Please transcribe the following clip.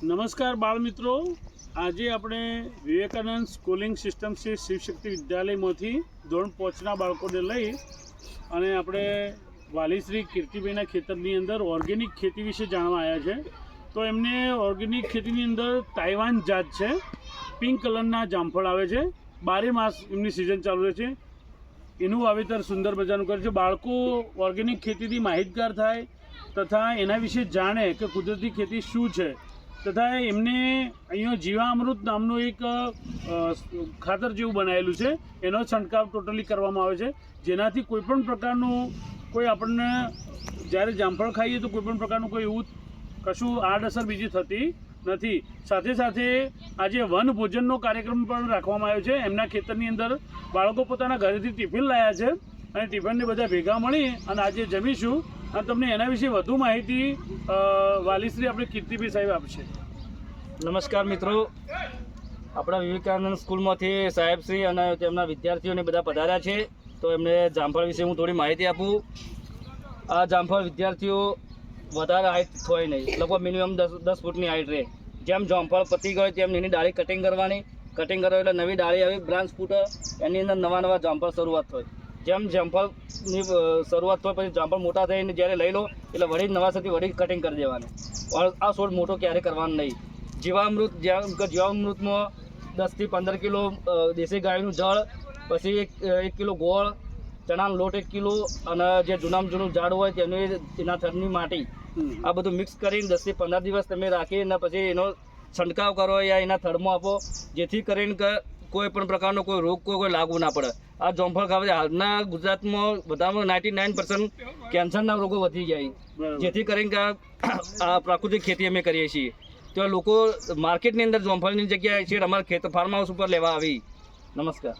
નમસ્કાર બાળ મિત્રો આજે આપણે વિવેકાનંદ સ્કૂલિંગ સિસ્ટમ શ્રી શિવશક્તિ વિદ્યાલયમાંથી ધોરણ પાંચના બાળકોને લઈ અને આપણે વાલીશ્રી કીર્તિભાઈના ખેતરની અંદર ઓર્ગેનિક ખેતી વિશે જાણવા આવ્યા છે. તો એમને ઓર્ગેનિક ખેતીની અંદર તાઇવાન જાત છે. પિંક કલરના જામફળ આવે છે. બારે માસ એમની સિઝન ચાલુ રહે છે. એનું વાવેતર સુંદર મજાનું કરે છે. બાળકો ઓર્ગેનિક ખેતીથી માહિતગાર થાય તથા એના વિશે જાણે કે કુદરતી ખેતી શું છે. તથા એમને અહીંયા જીવામૃત નામનું એક ખાતર જેવું બનાવેલું છે. એનો છંટકાવ ટોટલી કરવામાં આવે છે. જેનાથી કોઈ પણ પ્રકારનું કોઈ આપણને, જ્યારે જામફળ ખાઈએ તો કોઈ પણ પ્રકારનું કોઈ એવું કશું આડઅસર બીજી થતી નથી. સાથે સાથે આજે વન ભોજનનો કાર્યક્રમ પણ રાખવામાં આવ્યો છે. એમના ખેતરની અંદર બાળકો પોતાના ઘરેથી ટિફિન લાવ્યા છે અને ટિફિનને બધા ભેગા મળી અને આજે જમીશું. અને તમને એના વિશે વધુ માહિતી વાલીશ્રી આપણે કીર્તિભાઈ સાહેબ આપશે. નમસ્કાર મિત્રો. આપણા વિવેકાનંદ સ્કૂલમાંથી સાહેબશ્રી અને તેમના વિદ્યાર્થીઓને બધા પધાર્યા છે. તો એમને જામફળ વિશે હું થોડી માહિતી આપું. આ જામફળ વિદ્યાર્થીઓ વધારે હાઈટ હોય નહીં. લગભગ મિનિમમ દસ દસ ફૂટની હાઈટ રહે. જેમ જામફળ પતી ગયો તેમ એની ડાળી કટિંગ કરવાની. કટિંગ કરો એટલે નવી ડાળી આવી બ્રાન્ચ ફૂટ. એની અંદર નવા નવા જામફળ શરૂઆત થાય. જેમ જામફળની શરૂઆત થાય પછી જામફળ મોટા થઈને જ્યારે લઈ લો એટલે વળી નવા સાથે વળી કટિંગ કરી દેવાની. આ છોડ મોટો ક્યારે કરવાનો નહીં. જીવામૃત જેમ જીવામૃતમાં દસથી પંદર કિલો દેશી ગાયનું જળ પછી એક એક કિલો ગોળ ચણાનો લોટ એક કિલો અને જે જૂનામાં જૂનું ઝાડ હોય તેની એના થડની માટી. આ બધું મિક્સ કરીને દસથી પંદર દિવસ તમે રાખીને પછી એનો છંટકાવ કરો યા એના થડમાં આપો જેથી કરીને કે કોઈ પણ પ્રકારનો કોઈ રોગ કોઈ કોઈ લાગુ ના પડે. આ જોંફળ ખાવાથી હાલના ગુજરાતમાં બધામાં નાઇન્ટી નાઇન પર્સન્ટ કેન્સરના રોગો વધી જાય જેથી કરીને કે આ આ પ્રાકૃતિક ખેતી અમે કરીએ છીએ. તો લોકો માર્કેટની અંદર જોંફળની જગ્યાએ છે અમારા ખેત ફાર્મ હાઉસ ઉપર લેવા આવી. નમસ્કાર.